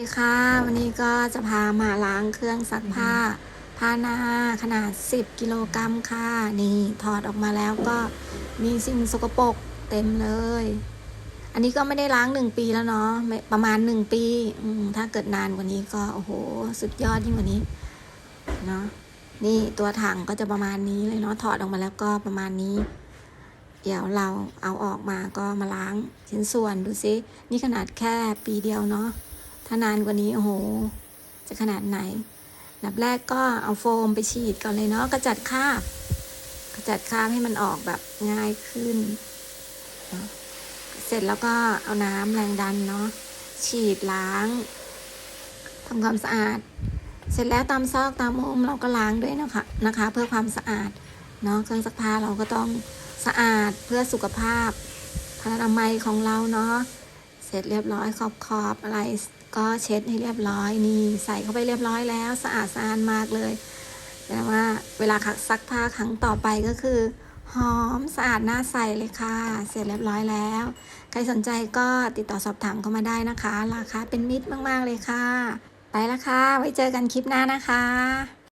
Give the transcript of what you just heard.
สวัสดีค่ะวันนี้ก็จะพามาล้างเครื่องซักผ้าผ้าหน้าขนาด 10 กิโลกรัมค่ะ นี่ถอดออกมาแล้วก็มีสิ่งสกปรกเต็มเลย อันนี้ก็ไม่ได้ล้างหนึ่งปีแล้วเนาะประมาณหนึ่งปีถ้าเกิดนานกว่านี้ก็โอ้โห สุดยอดยิ่งกว่านี้เนาะนี่ตัวถังก็จะประมาณนี้เลยเนาะถอดออกมาแล้วก็ประมาณนี้ เดี๋ยวเราเอาออกมาก็มาล้างชิ้นส่วนดูซินี่ขนาดแค่ปีเดียวเนาะ ถ้านานกว่านี้โอ้โห จะขนาดไหนนดับแรกก็เอาโฟมไปฉีดก่อนเลยเนาะกระจัดคราบกระจัดคราบให้มันออกแบบง่ายขึ้นเนาะเสร็จแล้วก็เอาน้ำแรงดันเนาะฉีดล้างทำความสะอาด เสร็จแล้วตามซอกตามมุมเราก็ล้างด้วยนะคะนะคะ เพื่อความสะอาดเนาะเครื่องซักผ้าเราก็ต้องสะอาดเพื่อสุขภาพพลานามัยของเราเนาะ เสร็จเรียบร้อยขอบขอบอะไรก็เช็ดให้เรียบร้อยนี่ใส่เข้าไปเรียบร้อยแล้วสะอาดสะอาดมากเลยแต่ว่าเวลาซักผ้าครั้งต่อไปก็คือ หอมสะอาดน่าใส่เลยค่ะ เสร็จเรียบร้อยแล้ว ใครสนใจก็ติดต่อสอบถามเข้ามาได้นะคะ ราคาเป็นมิตรมาก ๆ เลยค่ะ ไปแล้วค่ะ ไว้เจอกันคลิปหน้านะคะ